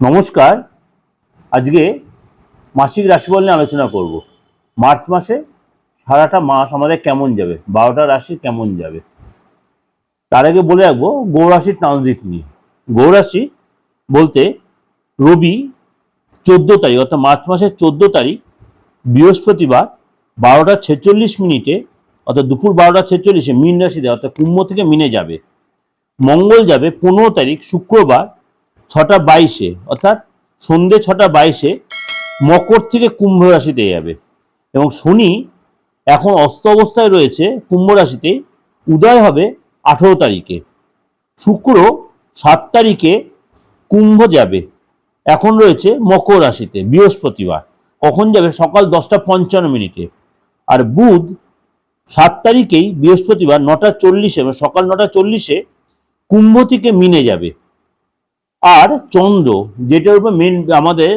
নমস্কার। আজকে মাসিক রাশিফল নিয়ে আলোচনা করব। মার্চ মাসে সারাটা মাস আমাদের কেমন যাবে? বারোটা রাশি কেমন যাবে? তার আগে বলে রাখব গৌরাশির ট্রানজিট নিয়ে। গৌরাশি বলতে রবি চোদ্দ তারিখ, অর্থাৎ মার্চ মাসের চোদ্দ তারিখ, বৃহস্পতিবার বারোটা ছেচল্লিশ মিনিটে, অর্থাৎ দুপুর বারোটা ছেচল্লিশে মিন রাশিতে অর্থাৎ কুম্ভ থেকে মিনে যাবে। মঙ্গল যাবে পনেরো তারিখ, শুক্রবার ছটা বাইশে, অর্থাৎ সন্ধে ছটা বাইশে মকর থেকে কুম্ভ রাশিতে যাবে। এবং শনি এখন অস্ত অবস্থায় রয়েছে কুম্ভ রাশিতে, উদয় হবে আঠেরো তারিখে। শুক্র সাত তারিখে কুম্ভ যাবে। এখন রয়েছে মকর রাশিতে, বৃহস্পতিবার। কখন যাবে? সকাল দশটা পঞ্চান্ন মিনিটে। আর বুধ সাত তারিখেই বৃহস্পতিবার, নটা চল্লিশে মানে সকাল নটা চল্লিশে কুম্ভ থেকে মিনে যাবে। আর চন্দ্র, যেটার উপর মেন আমাদের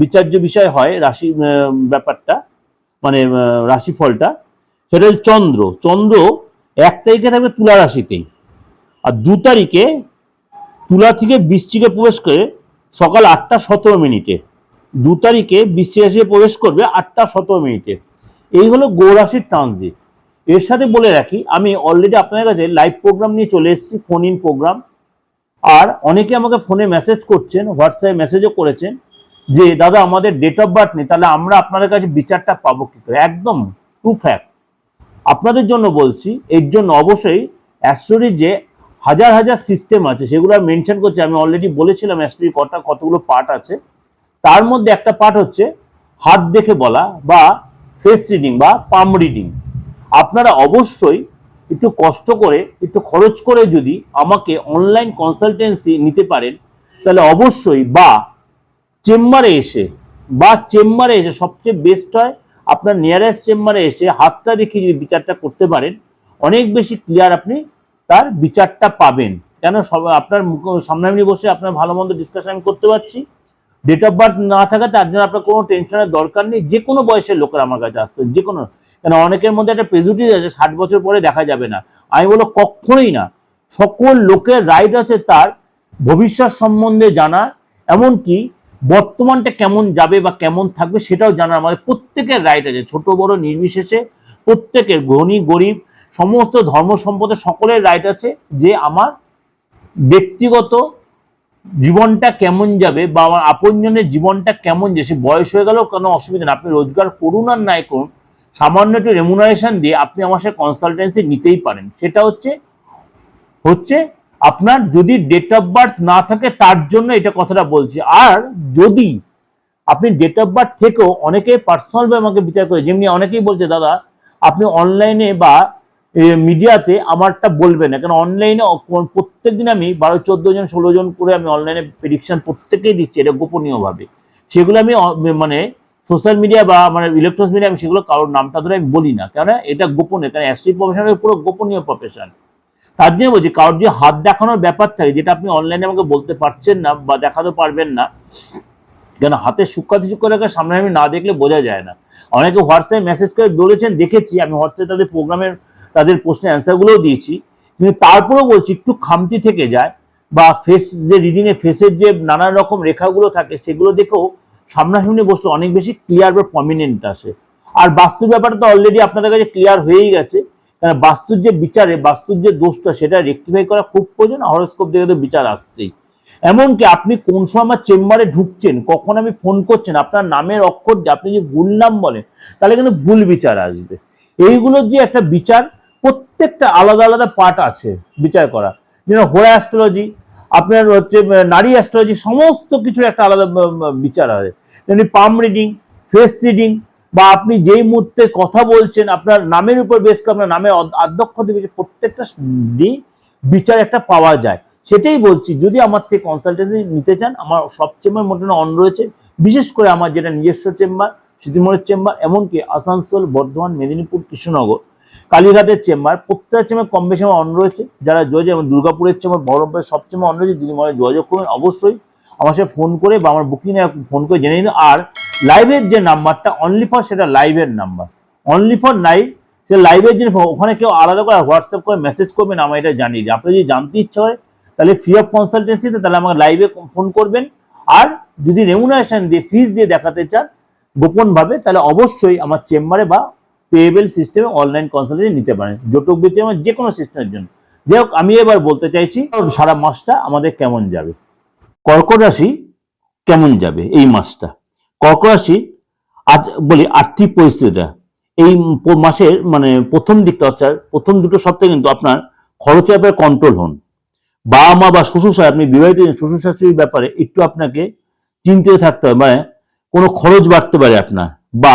বিচার্য বিষয় হয় রাশি ব্যাপারটা মানে রাশিফলটা, সেটা হচ্ছে চন্দ্র। চন্দ্র এক তারিখে থাকবে তুলা রাশিতেই। আর দু তারিখে তুলা থেকে বৃশ্চিকে প্রবেশ করে সকাল আটটা সতেরো মিনিটে। দু তারিখে বৃশ্চিক রাশিতে প্রবেশ করবে আটটা সতেরো মিনিটে। এই হলো গৌরাশির ট্রানজিট এর সাথে বলে রাখি, আমি অলরেডি আপনাদের কাছে লাইভ প্রোগ্রাম নিয়ে চলে এসেছি ফোন ইন প্রোগ্রাম আর অনেকে আমাকে ফোনে মেসেজ করছেন হোয়াটসঅ্যাপে মেসেজও করেছেন যে, দাদা, আমাদের ডেট অফ বার্থ নেই, তাহলে আমরা আপনাদের কাছে বিচারটা পাবো কি করে? একদম টু ফ্যাক্ট আপনাদের জন্য বলছি, এর জন্য অবশ্যই অ্যাস্ট্রোরির যে হাজার হাজার সিস্টেম আছে, সেগুলো আমি মেনশন করছি, আমি অলরেডি বলেছিলাম অ্যাস্ট্রোরি কটা, কতগুলো পার্ট আছে। তার মধ্যে একটা পার্ট হচ্ছে হাত দেখে বলা বা ফেস রিডিং বা পাম রিডিং আপনারা অবশ্যই একটু কষ্ট করে, একটু খরচ করে যদি আমাকে অনলাইন কনসালটেন্সি নিতে পারেন, তাহলে অবশ্যই বা চেম্বারে এসে, বা চেম্বারে এসে সবচেয়ে বেস্ট হয় আপনার নিয়ারেস্ট চেম্বারে এসে হাতটা দেখে যদি বিচারটা করতে পারেন, অনেক বেশি ক্লিয়ার আপনি তার বিচারটা পাবেন। কেন? সব, আপনার সামনাসামনি বসে আপনার ভালো মন্দ ডিসকাশন করতে পারছি। ডেট অফ বার্থ না থাকা তার জন্য আপনার কোনো টেনশনের দরকার নেই। যে কোনো বয়সের লোকের আমার কাছে আসতে, যে কোনো কেন অনেকের মধ্যে একটা প্রেজুটিস আছে, ষাট বছর পরে দেখা যাবে না। আমি বলো কখনোই না। সকল লোকের রাইট আছে তার ভবিষ্যৎ সম্বন্ধে জানার, এমনকি বর্তমানটা কেমন যাবে বা কেমন থাকবে সেটাও জানার আমাদের প্রত্যেকের রাইট আছে। ছোট, বড়, নির্বিশেষে প্রত্যেকের ধনী, গরিব, সমস্ত ধর্ম সম্পদের সকলের রাইট আছে যে আমার ব্যক্তিগত জীবনটা কেমন যাবে বা আমার আপনজনের জীবনটা কেমন যাবে, সে বয়স হয়ে গেলেও কোনো অসুবিধা নেই। আপনি রোজগার করুন আর নাই করুন। সামান্য একটু রেমুনারেশন দিয়ে আপনি আমার সাথে কনসালটেন্সি নিতেই পারেন। সেটা হচ্ছে হচ্ছে আপনার যদি ডেট অফ বার্থ না থাকে, তার জন্য এটা কথাটা বলছি। আর যদি আপনি ডেট অফ বার্থ থেকেও অনেকে পার্সোনালভাবে আমাকে বিচার করে, যেমনি অনেকেই বলছে, দাদা, আপনি অনলাইনে বা মিডিয়াতে আমারটা বলবেন না। কারণ অনলাইনে প্রত্যেক দিন আমি বারো, চোদ্দ জন, ষোলো জন করে আমি অনলাইনে প্রেডিকশন প্রত্যেকেই দিচ্ছি, এটা গোপনীয়ভাবে। সেগুলো আমি মানে সোশ্যাল মিডিয়া বা মানে ইলেকট্রনিক্স মিডিয়া আমি সেগুলো কারোর নামটা ধরে আমি বলি না। কেন এটা গোপনে কারণ অ্যাস্ট্রি প্রফেশনের পুরো গোপনীয় প্রফেশন তার জন্য বলছি, কারোর যে হাত দেখানোর ব্যাপার থাকে, যেটা আপনি অনলাইনে আমাকে বলতে পারছেন না বা দেখাতে পারবেন না কেন হাতের সূক্ষ্ম কিছু করে রাখা সামনে আমি না দেখলে বোঝা যায় না। অনেকে হোয়াটসঅ্যাপে মেসেজ করে বলেছেন, দেখেছি, আমি হোয়াটসঅ্যাপে তাদের প্রোগ্রামের তাদের প্রশ্নের অ্যান্সারগুলোও দিয়েছি। কিন্তু তারপরেও বলছি, একটু খামতি থেকে যায় বা ফেস যে রিডিংয়ে ফেসের যে নানান রকম রেখাগুলো থাকে, সেগুলো দেখেও সামনাসামনি বসলে অনেক বেশি ক্লিয়ার বা প্রমিনেন্ট আসে। আর বাস্তুর ব্যাপারটা তো অলরেডি আপনাদের কাছে ক্লিয়ার হয়েই গেছে। কারণ বাস্তুর যে বিচারে, বাস্তুর যে দোষটা, সেটা রেকটিফাই করা খুব প্রয়োজন। হরস্কোপ দেখে তো বিচার আসছেই। এমনকি আপনি কোন সময় আমার চেম্বারে ঢুকছেন, কখন আমি ফোন করছেন, আপনার নামের অক্ষর দিয়ে আপনি যে ভুল নাম বলেন, তাহলে কিন্তু ভুল বিচার আসবে। এইগুলোর যে একটা বিচার, প্রত্যেকটা আলাদা আলাদা পার্ট আছে বিচার করা। যেমন হোরা অ্যাস্ট্রোলজি আপনার হচ্ছে নারী অ্যাস্ট্রোলজি সমস্ত কিছুর একটা আলাদা বিচার আছে তেমনি পাম রিডিং ফেস রিডিং বা আপনি যেই মুহূর্তে কথা বলছেন, আপনার নামের উপর বেশ করে আপনার অদ- আধ্যক্ষ দেবে প্রত্যেকটা দিয়ে বিচার একটা পাওয়া যায়। সেটাই বলছি, যদি আমার থেকে কনসালটেন্সি নিতে চান, আমার সব চেম্বার মোটামুটি অন রয়েছে। বিশেষ করে আমার যেটা নিজস্ব চেম্বার স্মৃতিমোড়ের চেম্বার এমনকি আসানসোল, বর্ধমান, মেদিনীপুর, কৃষ্ণনগর কালীঘাটের চেম্বার, প্রত্যেকটা চেম্বার কম বেশি আমার অন রয়েছে। যারা যোগাযোগ যেমন দুর্গাপুরের চেম্বার, বহরমপুরের সব চেম্বার অন রয়েছে, যদি মনে যোগাযোগ করবেন অবশ্যই আমার সাথে ফোন করে বা আমার বুকিং ফোন করে জেনে নিন। আর লাইভের যে নাম্বারটা অনলি ফর সেটা লাইভের নাম্বার অনলি ফর লাইভ সে লাইভের জন্য ওখানে কেউ আলাদা করে হোয়াটসঅ্যাপ করে মেসেজ করবেন আমার এটা জানিয়ে দিই। আপনি যদি জানতে ইচ্ছা হয়, তাহলে ফ্রি অফ কনসালটেন্সিতে তাহলে আমাকে লাইভে ফোন করবেন। আর যদি রেমুনারেশন দিয়ে ফিস দিয়ে দেখাতে চান, গোপনভাবে, তাহলে অবশ্যই আমার চেম্বারে বা পেয়েবল সিস্টেমে অনলাইন কনসালটেন্ট নিতে পারেন। জটক আমার যে কোনো সিস্টেমের জন্য। যাই হোক, আমি এবার বলতে চাইছি সারা মাসটা আমাদের কেমন যাবে? কর্কট রাশি কেমন যাবে এই মাসটা? কর্কট রাশি বলি আর্থিক পরিস্থিতিটা, এই মাসের মানে প্রথম দিকটা হচ্ছে, প্রথম দুটো সপ্তাহে কিন্তু আপনার খরচের ব্যাপারে কন্ট্রোল হন। বাবা মা বা শ্বশুর আপনি বিবাহিত শ্বশুর শাশুড়ির ব্যাপারে একটু আপনাকে চিন্তিত থাকতে হবে মানে কোনো খরচ বাড়তে পারে আপনার, বা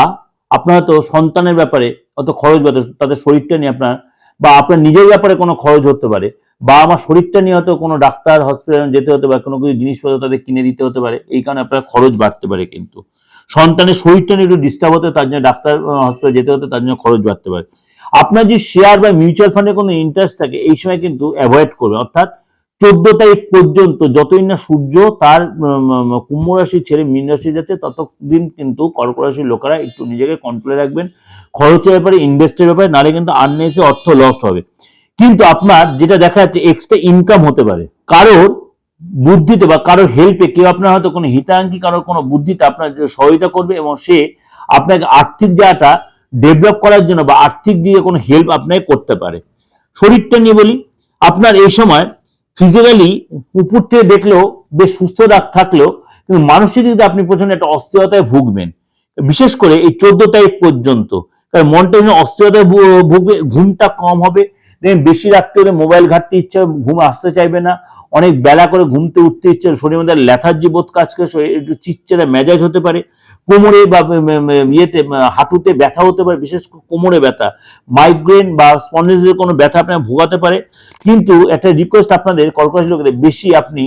আপনার তো সন্তানের ব্যাপারে অত খরচ বাড়তে তাদের শরীরটা নিয়ে আপনার, বা আপনার নিজের ব্যাপারে কোনো খরচ হতে পারে, বা আমার শরীরটা নিয়ে হয়তো কোনো ডাক্তার হসপিটালে যেতে হতে পারে, কোনো কিছু জিনিসপত্র তাদের কিনে দিতে হতে পারে, এই কারণে আপনার খরচ বাড়তে পারে কিন্তু। সন্তানের শরীরটা নিয়ে একটু ডিস্টার্ব হতে, তার জন্য ডাক্তার হসপিটালে যেতে হতে তার জন্য খরচ বাড়তে পারে। আপনার যে শেয়ার বা মিউচুয়াল ফান্ডে কোনো ইন্টারেস্ট থাকে, এই সময় কিন্তু অ্যাভয়েড করবে অর্থাৎ চোদ্দ তারিখ পর্যন্ত যতই না সূর্য, তার কুম্ভ রাশি ছেড়ে মীন রাশি যাচ্ছে, ততদিন কিন্তু কর্কট রাশির লোকেরা একটু নিজেকে কন্ট্রোলে রাখবেন। খরচের ব্যাপারে ইনভেস্টের ব্যাপারে, নাহলে কিন্তু আননেসে অর্থ লস্ট হবে। কিন্তু আপনার যেটা দেখা যাচ্ছে এক্সট্রা ইনকাম হতে পারে। কারোর বুদ্ধিতে বা কারোর হেল্পে কেউ আপনার হয়তো কোনো হিতাঙ্কি কারোর কোনো বুদ্ধিতে আপনার সহায়তা করবে এবং সে আপনাকে আর্থিক জায়গাটা ডেভেলপ করার জন্য বা আর্থিক দিকে কোনো হেল্প আপনাকে করতে পারে। শরীরটা নিয়ে বলি, আপনার এই সময় ফিজিক্যালি উপর থেকে দেখলেও বেশ সুস্থ থাকলেও কিন্তু মানসিক দিক আপনি প্রচণ্ড একটা অস্থিরতায় ভুগবেন, বিশেষ করে এই চোদ্দ তারিখ পর্যন্ত, কারণ মনটা অস্থিরতায় ভুগবে, ঘুমটা কম হবে দেখবেন বেশি রাখতে হলে মোবাইল ঘাটতে ইচ্ছা, ঘুম আসতে চাইবে না অনেক বেলা করে ঘুমতে উঠতে ইচ্ছে শরীরের মধ্যে ল্যাথার্জি বোধ কাজ করে শরীর একটু চিচ্ছেরা মেজাজ হতে পারে, কোমরে বা ইয়েতে হাঁটুতে ব্যথা হতে পারে, বিশেষ করে কোমরে ব্যথা মাইগ্রেন বা স্পন্ডিসের কোনো ব্যথা আপনার ভোগাতে পারে। কিন্তু একটা রিকোয়েস্ট আপনাদের কর্কট লোকেদের বেশি আপনি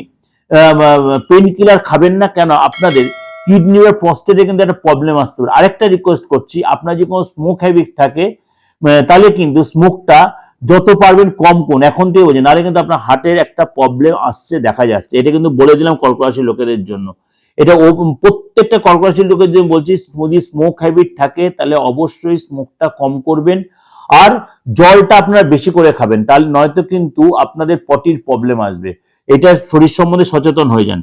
পেন কিলার খাবেন না কেন, আপনাদের কিডনি বা প্রস্টেটে কিন্তু একটা প্রবলেম আসতে পারে। আরেকটা রিকোয়েস্ট করছি, আপনার যদি কোনো স্মোক হ্যাবিট থাকে তাহলে কিন্তু স্মোকটা যত পারবেন কম কোন এখন থেকে বোঝেন নাহলে কিন্তু আপনার হার্টের একটা প্রবলেম আসছে, দেখা যাচ্ছে। এটা কিন্তু বলে দিলাম কর্কট রাশির লোকেদের জন্য। এটা প্রত্যেকটা কর্করাশির লোকের জন্য বলছি, যদি স্মোক হ্যাবিট থাকে, তাহলে অবশ্যই স্মোকটা কম করবেন। আর জলটা আপনারা বেশি করে খাবেন, তাহলে নয়তো কিন্তু আপনাদের পটির প্রবলেম আসবে। এটা শরীর সম্বন্ধে সচেতন হয়ে যান।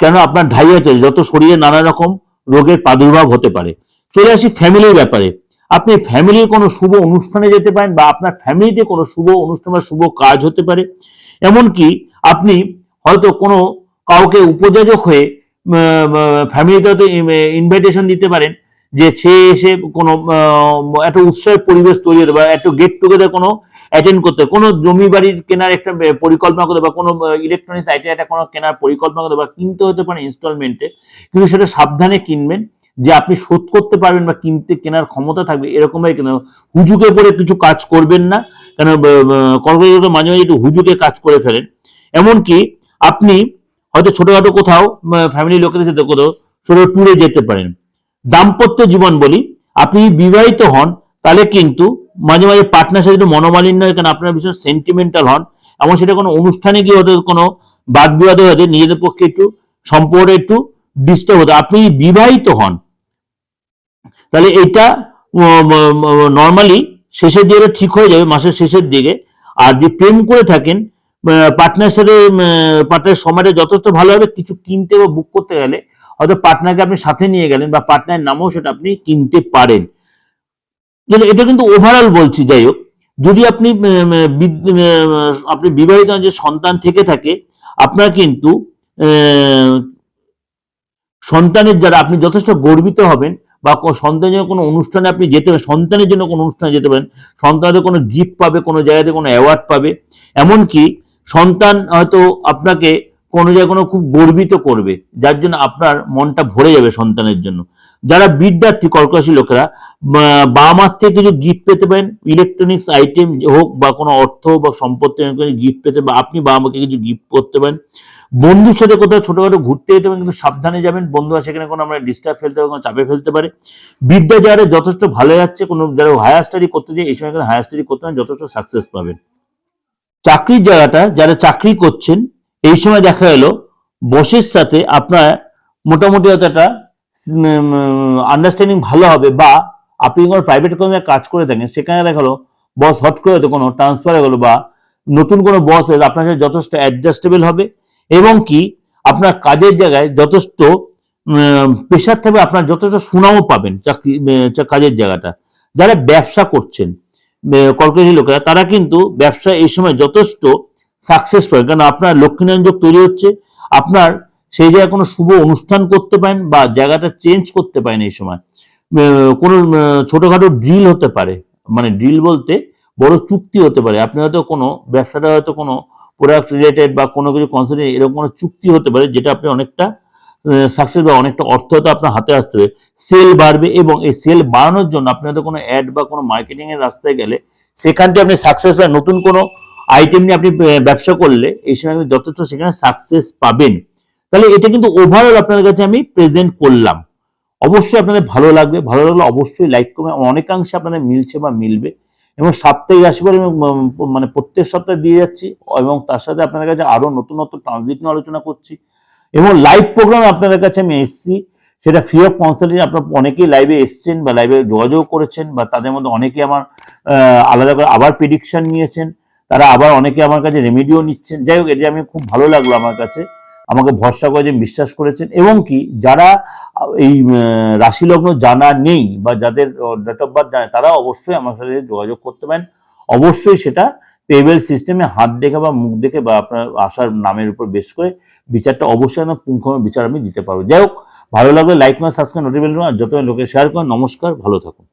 কেন আপনার চলে যত শরীরে নানা রকম রোগের প্রাদুর্ভাব হতে পারে। চলে আসি ফ্যামিলির ব্যাপারে। আপনি ফ্যামিলির কোনো শুভ অনুষ্ঠানে যেতে পারেন বা আপনার ফ্যামিলিতে কোনো শুভ অনুষ্ঠান বা শুভ কাজ হতে পারে। এমনকি আপনি হয়তো কোনো কাউকে উপযোজক হয়ে ফ্যামিলিতে হয়তো ইনভাইটেশন দিতে পারেন যে সে এসে কোনো একটা উৎসবের পরিবেশ তৈরি হতে পারে, একটা গেট টুগেদার কোনো অ্যাটেন্ড করতে কোনো জমি বাড়ির কেনার একটা পরিকল্পনা করতে বা কোনো ইলেকট্রনিক্স আইটেম একটা কোনো কেনার পরিকল্পনা করতে বা কিনতে হতে পারে ইনস্টলমেন্টে কিন্তু সেটা সাবধানে কিনবেন। যে আপনি শোধ করতে পারবেন বা কিনতে কেনার ক্ষমতা থাকবে এরকম ভাবে কেন? হুজুকে পরে কিছু কাজ করবেন না। কেন কর্মচারী মাঝে মাঝে একটু হুজুকে কাজ করে ফেলেন। এমনকি আপনি হয়তো ছোটখাটো কোথাও ফ্যামিলি লোকেদের সাথে কোথাও ছোট ট্যুরে যেতে পারেন। দাম্পত্য জীবন বলি, আপনি বিবাহিত হন, তাহলে কিন্তু মাঝে মাঝে পার্টনার সাথে মনোমালিন্য হয় কারণ আপনার বিশেষ সেন্টিমেন্টাল হন। এমন সেটা কোনো অনুষ্ঠানে গিয়ে ওদের কোনো বাদ বিবাদ হতে নিজেদের পক্ষে একটু সম্পর্কে একটু ডিস্টার্ব হতে আপনি বিবাহিত হন তাহলে এটা নর্মালি শেষের দিকে ঠিক হয়ে যাবে, মাসের শেষের দিকে। আর যে প্রেম করে থাকেন পার্টনার সাথে পার্টনার সময়টা যথেষ্ট ভালো হবে, কিছু কিনতে বা বুক করতে গেলে, হয়তো পার্টনারকে আপনি সাথে নিয়ে গেলেন বা পার্টনার নামেও সেটা আপনি কিনতে পারেন। এটা কিন্তু ওভারঅল বলছি, যাই হোক। যদি আপনি আপনি বিবাহিত যে সন্তান থেকে থাকে, আপনার কিন্তু সন্তানের দ্বারা আপনি যথেষ্ট গর্বিত হবেন। বা সন্তানের জন্য কোনো অনুষ্ঠানে আপনি যেতে পারেন, সন্তানের জন্য কোনো অনুষ্ঠানে যেতে পারেন, সন্তানদের কোনো গিফট পাবে, কোনো জায়গাতে কোনো অ্যাওয়ার্ড পাবে। এমনকি সন্তান হয়তো আপনাকে কোনো জায়গায় কোনো খুব গর্বিত করবে, যার জন্য আপনার মনটা ভরে যাবে সন্তানের জন্য। যারা বিদ্যার্থী কর্করাশি লোকেরা বাবা মার থেকে কিছু গিফট পেতে পারেন ইলেকট্রনিক্স আইটেম হোক বা কোনো অর্থ বা সম্পত্তি গিফট পেতে বা আপনি বাবা মাকে কিছু গিফট করতে পারেন বন্ধুর সাথে কোথাও ছোটখাটো ঘুরতে যেতে পারেন, কিন্তু সাবধানে যাবেন। বন্ধুরা সেখানে কোনো আমরা ডিস্টার্ব ফেলতে পারে কোনো চাপে ফেলতে পারে। বিদ্যা যারা যথেষ্ট ভালো যাচ্ছে, কোনো যারা হায়ার স্টাডি করতে যায়, এই সময় হায়ার স্টাডি করতে পারেন, যথেষ্ট সাকসেস পাবেন। চাকরির জায়গাটা, যারা চাকরি করছেন, এই সময় দেখা গেল, বসের সাথে আপনার মোটামুটি একটা আন্ডারস্ট্যান্ডিং ভালো হবে, বা আপনি কোনো প্রাইভেট কোম্পানিতে কাজ করে থাকেন, সেখানে দেখা গেলো বস হট করে হয়তো কোনো ট্রান্সফার হয়ে গেলো, বা নতুন কোনো বস আপনার সাথে যথেষ্ট অ্যাডজাস্টেবল হবে। এবং কি আপনার কাজের জায়গায় যথেষ্ট প্রেশার থাকবে আপনার যথেষ্ট সুনামও পাবেন চাকরি কাজের জায়গাটা। যারা ব্যবসা করছেন কর্কটি লোকেরা, তারা কিন্তু ব্যবসা এই সময় যথেষ্ট সাকসেস পাবেন। কারণ আপনার লক্ষ্মীনারায়ণ যোগ তৈরি হচ্ছে, আপনার সেই জায়গায় কোনো শুভ অনুষ্ঠান করতে পারেন বা জায়গাটা চেঞ্জ করতে পারেন এই সময়। কোনো ছোটোখাটো ড্রিল হতে পারে মানে ড্রিল বলতে বড় চুক্তি হতে পারে। আপনি হয়তো কোনো, ব্যবসাটা হয়তো কোনো প্রোডাক্ট রিলেটেড বা কোনো কিছু কনসেন্ট্রেট এরকম কোনো চুক্তি হতে পারে যেটা আপনি অনেকটা সাকসেস বা অনেকটা অর্থ হয়তো আপনার হাতে আসতে হবে সেল বাড়বে এবং এই সেল বাড়ানোর জন্য আপনি হয়তো কোনো অ্যাড বা কোনো মার্কেটিংয়ের রাস্তায় গেলে সেখান থেকে আপনি সাকসেস বা নতুন কোনো আইটেম নিয়ে আপনি ব্যবসা করলে এই সময় আপনি যথেষ্ট সেখানে সাকসেস পাবেন। তাহলে এটা কিন্তু ওভারঅল আপনাদের কাছে আমি প্রেজেন্ট করলাম। অবশ্যই আপনাদের ভালো লাগবে। ভালো লাগলে অবশ্যই লাইক করবেন। অনেকাংশে আপনাদের মিলছে বা মিলবে। এবং সাপ্তাহিক রাশিফল মানে প্রত্যেক সপ্তাহে দিয়ে যাচ্ছি। এবং তার সাথে আপনাদের কাছে আরও নতুন নতুন ট্রানজিট নিয়ে আলোচনা করছি। এবং লাইভ প্রোগ্রাম আপনাদের কাছে আমি এসেছি। সেটা ফ্রি অফ কনসালটেন্ট আপনার অনেকেই লাইভে এসছেন বা লাইভে যোগাযোগ করেছেন বা তাদের মধ্যে অনেকেই আমার আলাদা করে আবার প্রিডিকশন নিয়েছেন। তারা আবার অনেকে আমার কাছে রেমিডিও নিচ্ছেন। যাই হোক, এটা আমি খুব ভালো লাগল আমার কাছে। আমাকে ভরসা করেছেন বিশ্বাস করেছেন এবং কি যারা এই রাশি লগ্ন জানা নেই বা যাদের ডেট অফ বার্থ জানে, তারা অবশ্যই আমার সাথে যোগাযোগ করতে পারেন। অবশ্যই সেটা পেবেল সিস্টেমে হাত দেখে বা মুখ দেখে বা আপনার আসার নামের উপর বেশ করে বিচারটা অবশ্যই আমার পুঙ্খানু বিচার আমি দিতে পারব। যাই হোক, ভালো লাগলে লাইক করে সাবস্ক্রাইব নোটিফিকেশন আর যত লোকে শেয়ার করেন, নমস্কার, ভালো থাকুন।